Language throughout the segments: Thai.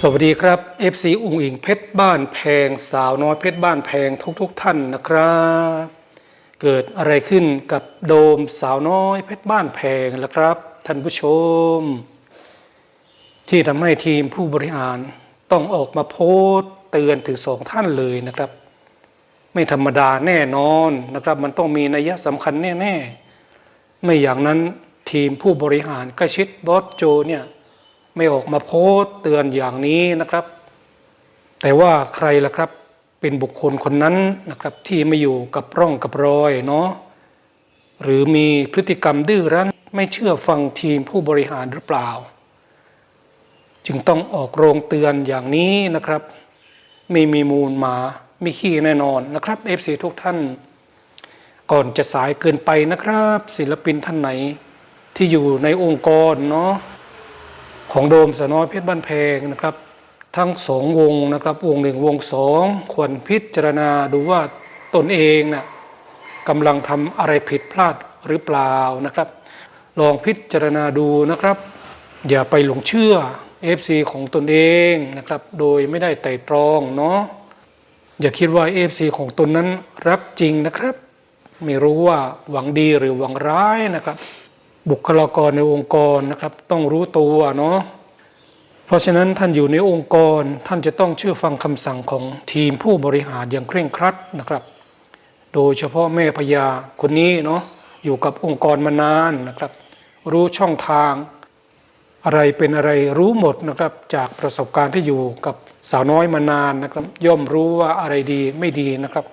สวัสดีครับ FC อุงอิงเพชรบ้านแพงสาวน้อยเพชรบ้านแพงทุกๆทท่านนะครับ เกิดอะไรขึ้นกับโดมสาวน้อยเพชรบ้านแพงล่ะครับ ท่านผู้ชม ที่ทำให้ทีมผู้บริหารต้องออกมาโพสต์เตือนถึงสองท่านเลยนะครับ ไม่ธรรมดาแน่นอนนะครับ มันต้องมีนัยสำคัญแน่ ๆ ไม่อย่างนั้นทีมผู้บริหารใกล้ชิดบอสโจเนี่ย ไม่ออกมาโพสเตือนอย่างนี้นะครับ แต่ว่าใครล่ะครับเป็นบุคคลคนนั้นนะครับที่ไม่อยู่กับร่องกับรอยเนาะหรือมีพฤติกรรมดื้อรั้นไม่เชื่อฟังทีมผู้บริหารหรือเปล่า จึงต้องออกโรงเตือนอย่างนี้นะครับ ไม่มีมูลมาไม่ขี้แน่นอนนะครับ FC ทุกท่าน ก่อนจะสายเกินไปนะครับ ศิลปินท่านไหนที่อยู่ในองค์กรเนาะ ของโดมสน้อยเพชรบ้านแพงนะครับ ทั้งสองวงนะครับวงหนึ่งวงสองควรพิจารณาดูว่าตนเองนะ่ะกำลังทำอะไรผิดพลาดหรือเปล่านะครับ ลองพิจารณาดูนะครับ อย่าไปหลงเชื่อ FC ของตนเองนะครับ โดยไม่ได้ไต่ตรองเนาะอย่าคิดว่า FC ของตนนั้นรักจริงนะครับ ไม่รู้ว่าหวังดีหรือหวังร้ายนะครับ บุคลากรในองค์กรนะครับ ต้องรู้ตัวเนาะเพราะฉะนั้นท่านอยู่ในองค์กรท่านจะต้องเชื่อฟังคำสั่งของทีมผู้บริหารอย่างเคร่งครัดนะครับ โดยเฉพาะแม่พญาคนนี้เนาะอยู่กับองค์กรมานานนะครับ รู้ช่องทาง อะไรเป็นอะไรรู้หมดนะครับ จากประสบการณ์ที่อยู่กับสาวน้อยมานานนะครับ ย่อมรู้ว่าอะไรดีไม่ดีนะครับ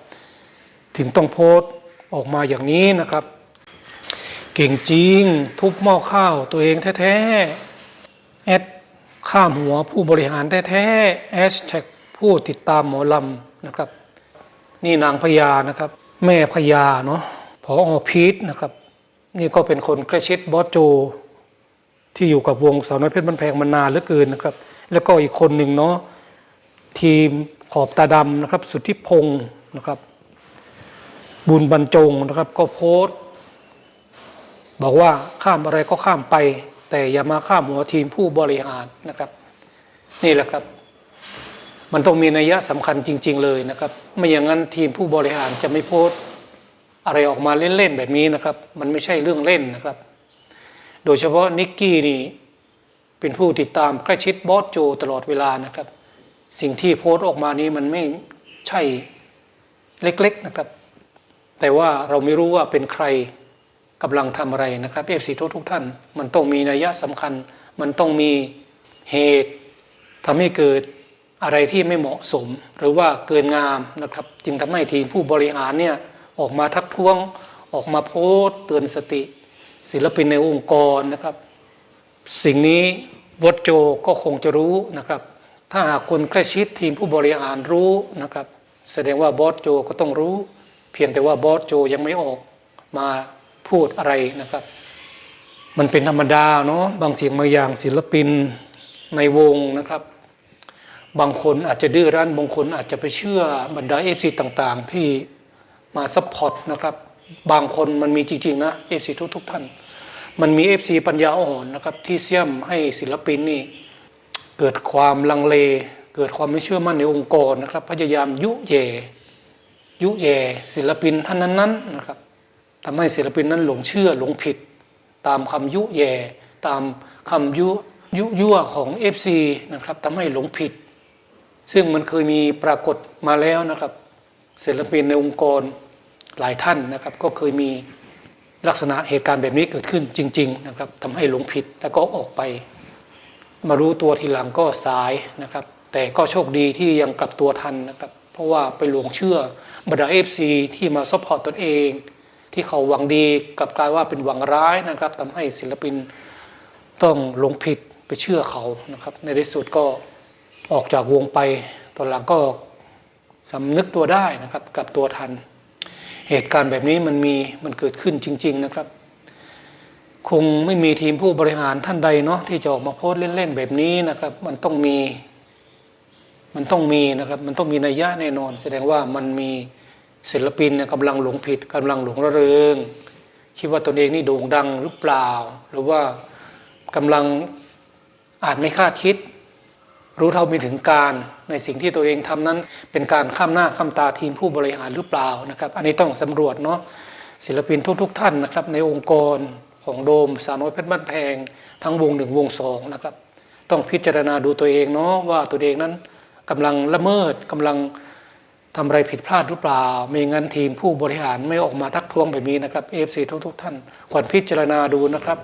ถึงต้องโพสต์ออกมาอย่างนี้นะครับ เก่งจริง ทุบหม้อข้าวตัวเองแท้ๆแอดข้ามหัวผู้บริหารแท้ๆแอชแท็กผู้ติดตามหมอลำนะครับ นี่นางพญานะครับ แม่พญาเนาะพออพีทนะครับ นี่ก็เป็นคนใกล้ชิดบอสโจ ที่อยู่กับวงสาวน้อยเพชรบ้านแพงมานานเหลือเกินนะครับ แล้วก็อีกคนหนึ่งเนาะทีมขอบตาดำนะครับ สุทธิพงศ์นะครับ บุญบรรจงนะครับ ก็โพสต์ บอกว่าข้ามอะไรก็ข้ามไป แต่อย่ามาข้ามหัวทีมผู้บริหารนะครับ นี่แหละครับ มันต้องมีนัยยะสำคัญจริง ๆ เลยนะครับ ไม่อย่างนั้นทีมผู้บริหารจะไม่โพสอะไรออกมาเล่นๆแบบนี้นะครับ มันไม่ใช่เรื่องเล่นนะครับ โดยเฉพาะนิกกี้นี่เป็นผู้ติดตามใกล้ชิดบอสโจตลอดเวลานะครับ สิ่งที่โพสต์ออกมานี้มันไม่ใช่เล็กๆนะครับ แต่ว่าเราไม่รู้ว่าเป็นใคร กำลังทำอะไรนะครับเอฟซีทุกทุกท่าน มันต้องมีนัยยะสำคัญ มันต้องมีเหตุทำให้เกิดอะไรที่ไม่เหมาะสม หรือว่าเกินงามนะครับ จึงทำให้ทีมผู้บริหารเนี่ยออกมาทักท้วงออกมาโพสต์เตือนสติ ศิลปินในองค์กรนะครับ สิ่งนี้วดโจก็คงจะรู้นะครับ ถ้าหากคนใกล้ชิดทีมผู้บริหารรู้นะครับ แสดงว่าบอสโจก็ต้องรู้ เพียงแต่ว่าบอสโจยังไม่ออกมา พูดอะไรนะครับ มันเป็นธรรมดาเนาะบางเสียงบางอย่างศิลปินในวงนะครับ บางคนอาจจะดื้อรั้นบางคนอาจจะไปเชื่อบรรดาเอฟซีต่างๆ ที่มาซัพพอร์ตนะครับ บางคนมันมีจริงๆนะเอฟซีทุกๆท่าน มันมีเอฟซีปัญญาอ่อนนะครับที่เสี่ยมให้ศิลปินนี่เกิดความลังเล เกิดความไม่เชื่อมั่นในองค์กรนะครับ พยายามยุแย่ยุแย่ศิลปินท่านนั้นๆนะครับ ทำให้ศิลปินนั้นหลงเชื่อหลงผิด ตามคำยุแย่ ตามคำยุยุยั่วของ FC นะครับทำให้หลงผิด ซึ่งมันเคยมีปรากฏมาแล้วนะครับศิลปินในองค์กรหลายท่านนะครับ ก็เคยมีลักษณะเหตุการณ์แบบนี้เกิดขึ้นจริง ๆ นะครับทำให้หลงผิดแล้วก็ออกไป มารู้ตัวทีหลังก็สายนะครับ แต่ก็โชคดีที่ยังกลับตัวทันนะครับ เพราะว่าไปหลงเชื่อบรรดาเอฟซีที่มาซัพพอร์ตตนเอง ที่เขาหวังดีกลับกลายว่าเป็นหวังร้ายนะครับทำให้ศิลปินต้องหลงผิดไปเชื่อเขานะครับ ในที่สุดก็ออกจากวงไปตอนหลังก็สำนึกตัวได้นะครับกลับตัวทัน เหตุการณ์แบบนี้มันมีมันเกิดขึ้นจริง ๆนะครับ คงไม่มีทีมผู้บริหารท่านใดเนาะที่จะออกมาโพสต์เล่นๆแบบนี้นะครับ มันต้องมี มันต้องมีนะครับ มันต้องมีนัยยะแน่นอน แสดงว่ามันมี ศิลปินเนี่ยกำลังหลงผิดกำลังหลงระเริง คิดว่าตนเองนี่โด่งดังหรือเปล่า หรือว่ากำลังอาจไม่คาดคิด รู้เท่าไม่ถึงการในสิ่งที่ตัวเองทำนั้น เป็นการข้ามหน้าข้ามตาทีมผู้บริหารหรือเปล่านะครับ อันนี้ต้องสำรวจเนาะศิลปินทุกๆท่านนะครับ ในองค์กรของโดมสาวน้อยเพชรบ้านแพง ทั้งวงหนึ่งวงสองนะครับ ต้องพิจารณาดูตัวเองเนาะว่าตัวเองนั้นกำลังละเมิดกำลัง ทำอะไรผิดพลาดหรือเปล่า ไม่งั้นทีมผู้บริหารไม่ออกมาทักท้วงแบบนี้นะครับเอฟซีทุกๆ ท่านควรพิจารณาดูนะครับ